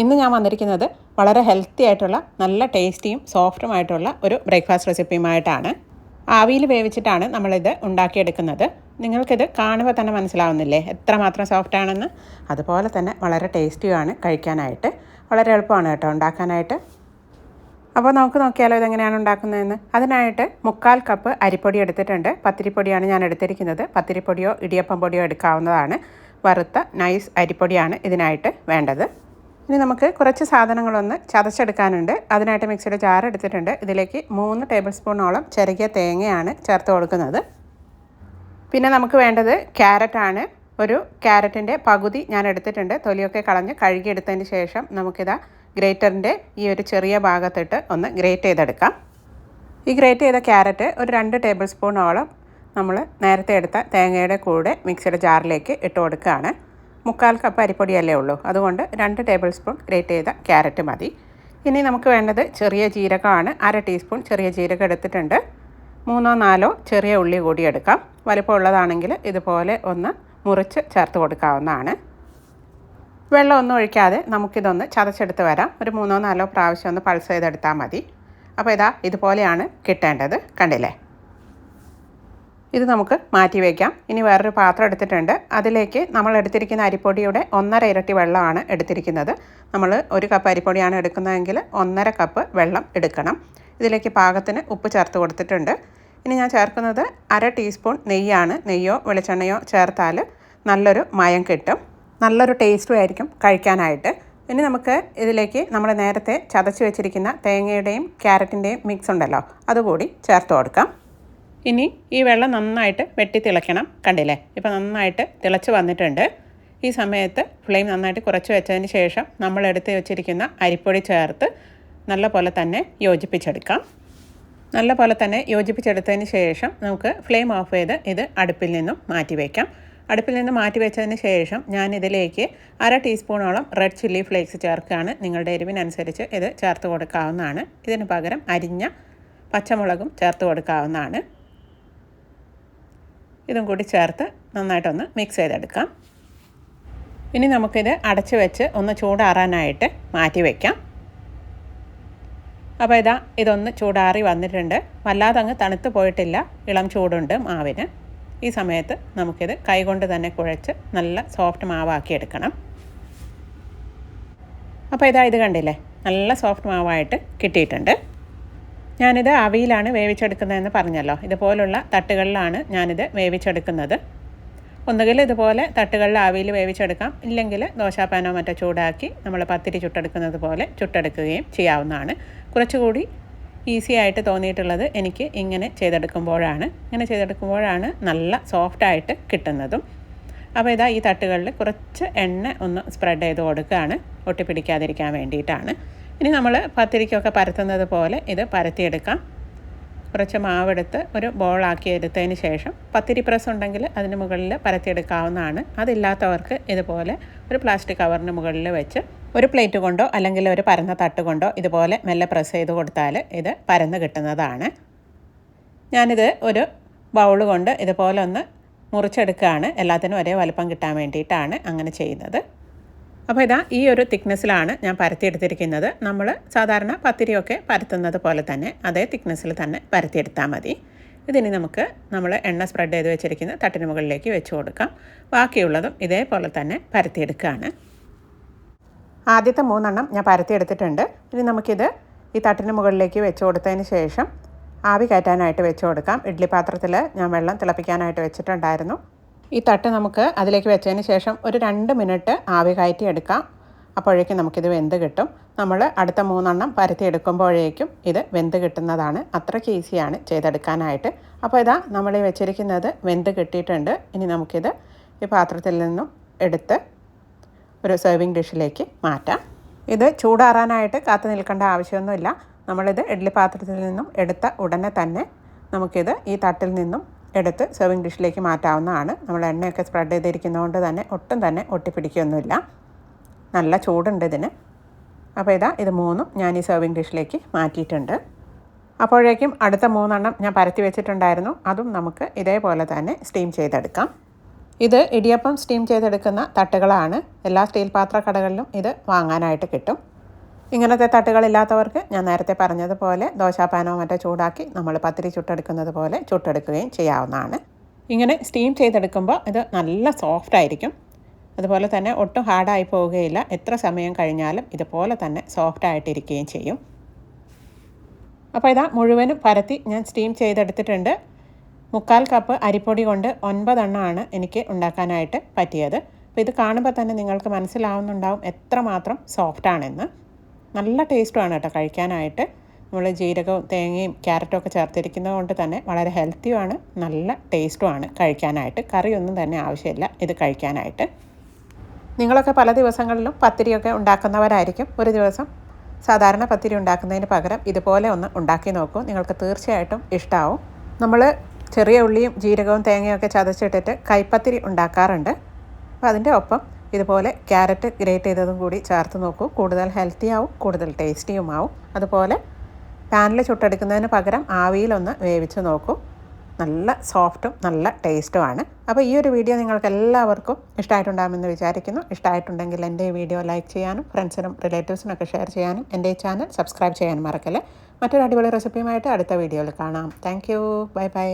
ഇന്ന് ഞാൻ വന്നിരിക്കുന്നത് വളരെ ഹെൽത്തി ആയിട്ടുള്ള നല്ല ടേസ്റ്റിയും സോഫ്റ്റുമായിട്ടുള്ള ഒരു ബ്രേക്ക്ഫാസ്റ്റ് റെസിപ്പിയുമായിട്ടാണ് ആവിയിൽ വേവിച്ചിട്ടാണ് നമ്മളിത് ഉണ്ടാക്കിയെടുക്കുന്നത്. നിങ്ങൾക്കിത് കാണുമ്പോൾ തന്നെ മനസ്സിലാവുന്നില്ലേ? എത്രമാത്രം സോഫ്റ്റ് ആണെന്ന്? അതുപോലെ തന്നെ വളരെ ടേസ്റ്റിയുമാണ് കഴിക്കാനായിട്ട്. വളരെ എളുപ്പമാണ് കേട്ടോ ഉണ്ടാക്കാനായിട്ട്. അപ്പോൾ നമുക്ക് നോക്കിയാലോ ഇതെങ്ങനെയാണ് ഉണ്ടാക്കുന്നതെന്ന്? അതിനായിട്ട് മുക്കാൽ കപ്പ് അരിപ്പൊടി എടുത്തിട്ടുണ്ട്. പത്തിരിപ്പൊടിയാണ് ഞാൻ എടുത്തിരിക്കുന്നത്. പത്തിരിപ്പൊടിയോ ഇടിയപ്പം പൊടിയോ എടുക്കാവുന്നതാണ്. വറുത്ത നൈസ് അരിപ്പൊടിയാണ് ഇതിനായിട്ട് വേണ്ടത്. ഇനി നമുക്ക് കുറച്ച് സാധനങ്ങളൊന്ന് ചതച്ചെടുക്കാനുണ്ട്. അതിനായിട്ട് മിക്സിയുടെ ജാർ എടുത്തിട്ടുണ്ട്. ഇതിലേക്ക് മൂന്ന് ടേബിൾ സ്പൂണോളം ചെറിയ തേങ്ങയാണ് ചേർത്ത് കൊടുക്കുന്നത്. പിന്നെ നമുക്ക് വേണ്ടത് ക്യാരറ്റാണ്. ഒരു ക്യാരറ്റിന്റെ പകുതി ഞാൻ എടുത്തിട്ടുണ്ട്. തൊലിയൊക്കെ കളഞ്ഞ് കഴുകിയെടുത്തതിന് ശേഷം നമുക്കിതാ ഗ്രേറ്ററിന്റെ ഈ ഒരു ചെറിയ ഭാഗത്തിട്ട് ഒന്ന് ഗ്രേറ്റ് ചെയ്തെടുക്കാം. ഈ ഗ്രേറ്റ് ചെയ്ത ക്യാരറ്റ് ഒരു രണ്ട് ടേബിൾ സ്പൂണോളം നമ്മൾ നേരത്തെ എടുത്ത തേങ്ങയുടെ കൂടെ മിക്സിയുടെ ജാറിലേക്ക് ഇട്ട് കൊടുക്കുകയാണ്. മുക്കാൽ കപ്പ് അരിപ്പൊടിയല്ലേ ഉള്ളൂ. അതുകൊണ്ട് രണ്ട് ടേബിൾ സ്പൂൺ ഗ്രേറ്റ് ചെയ്ത ക്യാരറ്റ് മതി. ഇനി നമുക്ക് വേണ്ടത് ചെറിയ ജീരകമാണ്. അര ടീസ്പൂൺ ചെറിയ ജീരകം എടുത്തിട്ടുണ്ട്. മൂന്നോ നാലോ ചെറിയ ഉള്ളി കൂടി എടുക്കാം. വലിപ്പമുള്ളതാണെങ്കിൽ ഇതുപോലെ ഒന്ന് മുറിച്ച് ചേർത്ത് കൊടുക്കാവുന്നതാണ്. വെള്ളമൊന്നും ഒഴിക്കാതെ നമുക്കിതൊന്ന് ചതച്ചെടുത്ത് വരാം. ഒരു മൂന്നോ നാലോ പ്രാവശ്യം ഒന്ന് പൾസ് ചെയ്തെടുത്താൽ മതി. അപ്പോൾ ഇതാ ഇതുപോലെയാണ് കിട്ടേണ്ടത്. കണ്ടില്ലേ? ഇത് നമുക്ക് മാറ്റി വയ്ക്കാം ഇനി വേറൊരു പാത്രം എടുത്തിട്ടുണ്ട്. അതിലേക്ക് നമ്മൾ എടുത്തിരിക്കുന്ന അരിപ്പൊടിയുടെ ഒന്നര ഇരട്ടി വെള്ളമാണ് എടുത്തിരിക്കുന്നത്. നമ്മൾ ഒരു കപ്പ് അരിപ്പൊടിയാണ് എടുക്കുന്നതെങ്കിൽ ഒന്നര കപ്പ് വെള്ളം എടുക്കണം. ഇതിലേക്ക് പാകത്തിന് ഉപ്പ് ചേർത്ത് കൊടുത്തിട്ടുണ്ട്. ഇനി ഞാൻ ചേർക്കുന്നത് അര ടീസ്പൂൺ നെയ്യാണ്. നെയ്യോ വെളിച്ചെണ്ണയോ ചേർത്താൽ നല്ലൊരു മയം കിട്ടും. നല്ലൊരു ടേസ്റ്റും ആയിരിക്കും കഴിക്കാനായിട്ട്. ഇനി നമുക്ക് ഇതിലേക്ക് നമ്മൾ നേരത്തെ ചതച്ച് വെച്ചിരിക്കുന്ന തേങ്ങയുടെയും ക്യാരറ്റിന്റെയും മിക്സ് ഉണ്ടല്ലോ അതുകൂടി ചേർത്ത് കൊടുക്കാം. ഇനി ഈ വെള്ളം നന്നായിട്ട് വെട്ടി തിളയ്ക്കണം. കണ്ടില്ലേ? ഇപ്പോൾ നന്നായിട്ട് തിളച്ച് വന്നിട്ടുണ്ട്. ഈ സമയത്ത് ഫ്ലെയിം നന്നായിട്ട് കുറച്ച് വെച്ചതിന് ശേഷം നമ്മൾ എടുത്ത് വെച്ചിരിക്കുന്ന അരിപ്പൊടി ചേർത്ത് നല്ല പോലെ തന്നെ യോജിപ്പിച്ചെടുക്കാം. നല്ല പോലെ തന്നെ യോജിപ്പിച്ചെടുത്തതിന് ശേഷം നമുക്ക് ഫ്ലെയിം ഓഫ് ചെയ്ത് ഇത് അടുപ്പിൽ നിന്നും മാറ്റി വയ്ക്കാം അടുപ്പിൽ നിന്ന് മാറ്റി വെച്ചതിന് ശേഷം ഞാൻ ഇതിലേക്ക് അര ടീസ്പൂണോളം റെഡ് ചില്ലി ഫ്ലേക്സ് ചേർക്കുകയാണ്. നിങ്ങളുടെ എരിവിനനുസരിച്ച് ഇത് ചേർത്ത് കൊടുക്കാവുന്നതാണ്. ഇതിന് പകരം അരിഞ്ഞ പച്ചമുളകും ചേർത്ത് കൊടുക്കാവുന്നതാണ്. ഇതും കൂടി ചേർത്ത് നന്നായിട്ടൊന്ന് മിക്സ് ചെയ്തെടുക്കാം. ഇനി നമുക്കിത് അടച്ച് വെച്ച് ഒന്ന് ചൂടാറാനായിട്ട് മാറ്റി വയ്ക്കാം അപ്പോൾ ഇതാ ഇതൊന്ന് ചൂടാറി വന്നിട്ടുണ്ട്. വല്ലാതെ അങ്ങ് തണുത്ത് പോയിട്ടില്ല. ഇളം ചൂടുണ്ട് മാവിന്. ഈ സമയത്ത് നമുക്കിത് കൈകൊണ്ട് തന്നെ കുഴച്ച് നല്ല സോഫ്റ്റ് മാവാക്കി എടുക്കണം. അപ്പോൾ ഇതാ ഇത് കണ്ടില്ലേ? നല്ല സോഫ്റ്റ് മാവായിട്ട് കിട്ടിയിട്ടുണ്ട്. ഞാനിത് അവിയിലാണ് വേവിച്ചെടുക്കുന്നതെന്ന് പറഞ്ഞല്ലോ. ഇതുപോലുള്ള തട്ടുകളിലാണ് ഞാനിത് വേവിച്ചെടുക്കുന്നത്. ഒന്നുകിൽ ഇതുപോലെ തട്ടുകളിൽ ആവിയിൽ വേവിച്ചെടുക്കാം. ഇല്ലെങ്കിൽ ദോശാപ്പാനോ മറ്റോ ചൂടാക്കി നമ്മൾ പത്തിരി ചുട്ടെടുക്കുന്നത് പോലെ ചുട്ടെടുക്കുകയും ചെയ്യാവുന്നതാണ്. കുറച്ചുകൂടി ഈസി ആയിട്ട് തോന്നിയിട്ടുള്ളത് എനിക്ക് ഇങ്ങനെ ചെയ്തെടുക്കുമ്പോഴാണ്. ഇങ്ങനെ ചെയ്തെടുക്കുമ്പോഴാണ് നല്ല സോഫ്റ്റായിട്ട് കിട്ടുന്നതും. അപ്പോൾ ഇതാ ഈ തട്ടുകളിൽ കുറച്ച് എണ്ണ ഒന്ന് സ്പ്രെഡ് ചെയ്ത് കൊടുക്കുകയാണ്. ഒട്ടിപ്പിടിക്കാതിരിക്കാൻ വേണ്ടിയിട്ടാണ്. ഇനി നമ്മൾ പത്തിരിക്കൊക്കെ പരത്തുന്നത് പോലെ ഇത് പരത്തിയെടുക്കാം. കുറച്ച് മാവെടുത്ത് ഒരു ബോളാക്കി എടുത്തതിന് ശേഷം പത്തിരി പ്രസ് ഉണ്ടെങ്കിൽ അതിന് മുകളിൽ പരത്തിയെടുക്കാവുന്നതാണ്. അതില്ലാത്തവർക്ക് ഇതുപോലെ ഒരു പ്ലാസ്റ്റിക് കവറിന് മുകളിൽ വെച്ച് ഒരു പ്ലേറ്റ് കൊണ്ടോ അല്ലെങ്കിൽ ഒരു പരന്ന തട്ട് കൊണ്ടോ ഇതുപോലെ മെല്ലെ പ്രസ് ചെയ്ത് കൊടുത്താൽ ഇത് പരന്ന് കിട്ടുന്നതാണ്. ഞാനിത് ഒരു ബൗൾ കൊണ്ട് ഇതുപോലെ ഒന്ന് മുറിച്ചെടുക്കുകയാണ്. എല്ലാത്തിനും ഒരേ വലുപ്പം കിട്ടാൻ വേണ്ടിയിട്ടാണ് അങ്ങനെ ചെയ്യുന്നത്. അപ്പോൾ ഇതാ ഈ ഒരു തിക്നെസ്സിലാണ് ഞാൻ പരത്തിയെടുത്തിരിക്കുന്നത്. നമ്മൾ സാധാരണ പത്തിരിയൊക്കെ പരത്തുന്നത് പോലെ തന്നെ അതേ തിക്നെസ്സിൽ തന്നെ പരത്തിയെടുത്താൽ മതി. ഇതിനി നമുക്ക് നമ്മൾ എണ്ണ സ്പ്രെഡ് ചെയ്ത് വെച്ചിരിക്കുന്ന തട്ടിന് മുകളിലേക്ക് വെച്ച് കൊടുക്കാം. ബാക്കിയുള്ളതും ഇതേപോലെ തന്നെ പരത്തിയെടുക്കുകയാണ് ആദ്യത്തെ മൂന്നെണ്ണം ഞാൻ പരത്തിയെടുത്തിട്ടുണ്ട്. ഇനി നമുക്കിത് ഈ തട്ടിന് മുകളിലേക്ക് വെച്ച് കൊടുത്തതിന് ശേഷം ആവി കയറ്റാനായിട്ട് വെച്ച് കൊടുക്കാം. ഇഡ്ഡലി പാത്രത്തിൽ ഞാൻ വെള്ളം തിളപ്പിക്കാനായിട്ട് വെച്ചിട്ടുണ്ടായിരുന്നു. ഈ തട്ട് നമുക്ക് അതിലേക്ക് വെച്ചതിന് ശേഷം ഒരു രണ്ട് മിനിറ്റ് ആവി കയറ്റി എടുക്കാം. അപ്പോഴേക്കും നമുക്കിത് വെന്ത് കിട്ടും. നമ്മൾ അടുത്ത മൂന്നെണ്ണം പരത്തി എടുക്കുമ്പോഴേക്കും ഇത് വെന്ത് കിട്ടുന്നതാണ്. അത്രയ്ക്ക് ഈസിയാണ് ചെയ്തെടുക്കാനായിട്ട്. അപ്പോൾ ഇതാ നമ്മൾ ഈ വെച്ചിരിക്കുന്നത് വെന്ത് കിട്ടിയിട്ടുണ്ട്. ഇനി നമുക്കിത് ഈ പാത്രത്തിൽ നിന്നും എടുത്ത് ഒരു സെർവിങ് ഡിഷിലേക്ക് മാറ്റാം. ഇത് ചൂടാറാനായിട്ട് കാത്തു നിൽക്കേണ്ട ആവശ്യമൊന്നുമില്ല. നമ്മളിത് ഇഡ്ഡലി പാത്രത്തിൽ നിന്നും എടുത്ത ഉടനെ തന്നെ നമുക്കിത് ഈ തട്ടിൽ നിന്നും എടുത്ത് സെർവിങ് ഡിഷിലേക്ക് മാറ്റാവുന്നതാണ്. നമ്മൾ എണ്ണയൊക്കെ സ്പ്രെഡ് ചെയ്തിരിക്കുന്നതുകൊണ്ട് തന്നെ ഒട്ടും തന്നെ ഒട്ടിപ്പിടിക്കുകയൊന്നുമില്ല. നല്ല ചൂടുണ്ട് ഇതിന്. അപ്പോൾ ഇതാ ഇത് മൂന്നും ഞാൻ ഈ സെർവിങ് ഡിഷിലേക്ക് മാറ്റിയിട്ടുണ്ട്. അപ്പോഴേക്കും അടുത്ത മൂന്നെണ്ണം ഞാൻ പരത്തി വെച്ചിട്ടുണ്ടായിരുന്നു. അതും നമുക്ക് ഇതേപോലെ തന്നെ സ്റ്റീം ചെയ്തെടുക്കാം. ഇത് ഇടിയപ്പം സ്റ്റീം ചെയ്തെടുക്കുന്ന തട്ടുകളാണ്. എല്ലാ സ്റ്റീൽ പാത്ര കടകളിലും ഇത് വാങ്ങാനായിട്ട് കിട്ടും. ഇങ്ങനത്തെ തട്ടുകളില്ലാത്തവർക്ക് ഞാൻ നേരത്തെ പറഞ്ഞതുപോലെ ദോശാപ്പാനോ മറ്റോ ചൂടാക്കി നമ്മൾ പത്തിരി ചുട്ടെടുക്കുന്നത് പോലെ ചുട്ടെടുക്കുകയും ചെയ്യാവുന്നതാണ്. ഇങ്ങനെ സ്റ്റീം ചെയ്തെടുക്കുമ്പോൾ ഇത് നല്ല സോഫ്റ്റ് ആയിരിക്കും. അതുപോലെ തന്നെ ഒട്ടും ഹാർഡായി പോവുകയില്ല. എത്ര സമയം കഴിഞ്ഞാലും ഇതുപോലെ തന്നെ സോഫ്റ്റ് ആയിട്ടിരിക്കുകയും ചെയ്യും. അപ്പോൾ ഇതാ മുഴുവനും പരത്തി ഞാൻ സ്റ്റീം ചെയ്തെടുത്തിട്ടുണ്ട്. മുക്കാൽ കപ്പ് അരിപ്പൊടി കൊണ്ട് ഒൻപതെണ്ണമാണ് എനിക്ക് ഉണ്ടാക്കാനായിട്ട് പറ്റിയത്. അപ്പോൾ ഇത് കാണുമ്പോൾ തന്നെ നിങ്ങൾക്ക് മനസ്സിലാവുന്നുണ്ടാവും എത്രമാത്രം സോഫ്റ്റാണെന്ന് നല്ല ടേസ്റ്റുമാണ് കേട്ടോ കഴിക്കാനായിട്ട്. നമ്മൾ ജീരകവും തേങ്ങയും ക്യാരറ്റും ഒക്കെ ചേർത്തിരിക്കുന്നത് കൊണ്ട് തന്നെ വളരെ ഹെൽത്തിയുമാണ് നല്ല ടേസ്റ്റുമാണ് കഴിക്കാനായിട്ട്. കറിയൊന്നും തന്നെ ആവശ്യമില്ല ഇത് കഴിക്കാനായിട്ട്. നിങ്ങളൊക്കെ പല ദിവസങ്ങളിലും പത്തിരിയൊക്കെ ഉണ്ടാക്കുന്നവരായിരിക്കും. ഒരു ദിവസം സാധാരണ പത്തിരി ഉണ്ടാക്കുന്നതിന് പകരം ഇതുപോലെ ഒന്ന് ഉണ്ടാക്കി നോക്കൂ. നിങ്ങൾക്ക് തീർച്ചയായിട്ടും ഇഷ്ടമാവും നമ്മൾ ചെറിയ ഉള്ളിയും ജീരകവും തേങ്ങയൊക്കെ ചതച്ചിട്ടിട്ട് കൈപ്പത്തിരി ഉണ്ടാക്കാറുണ്ട്. അപ്പോൾ അതിന്റെ ഒപ്പം ഇതുപോലെ ക്യാരറ്റ് ഗ്രേറ്റ് ചെയ്തതും കൂടി ചേർത്ത് നോക്കൂ. കൂടുതൽ ഹെൽത്തി ആവും കൂടുതൽ ടേസ്റ്റിയും ആവും അതുപോലെ പാനിൽ ചുട്ടെടുക്കുന്നതിന് പകരം ആവിയിലൊന്ന് വേവിച്ച് നോക്കൂ. നല്ല സോഫ്റ്റും നല്ല ടേസ്റ്റുമാണ് അപ്പോൾ ഈ ഒരു വീഡിയോ നിങ്ങൾക്ക് എല്ലാവർക്കും ഇഷ്ടമായിട്ടുണ്ടാകുമെന്ന് വിചാരിക്കുന്നു. ഇഷ്ടമായിട്ടുണ്ടെങ്കിൽ എന്റെ ഈ വീഡിയോ ലൈക്ക് ചെയ്യാനും ഫ്രണ്ട്സിനും റിലേറ്റീവ്സിനൊക്കെ ഷെയർ ചെയ്യാനും എന്റെ ഈ ചാനൽ സബ്സ്ക്രൈബ് ചെയ്യാനും മറക്കല്ലേ. മറ്റൊരു അടിപൊളി റെസിപ്പിയുമായിട്ട് അടുത്ത വീഡിയോയിൽ കാണാം. Thank you bye bye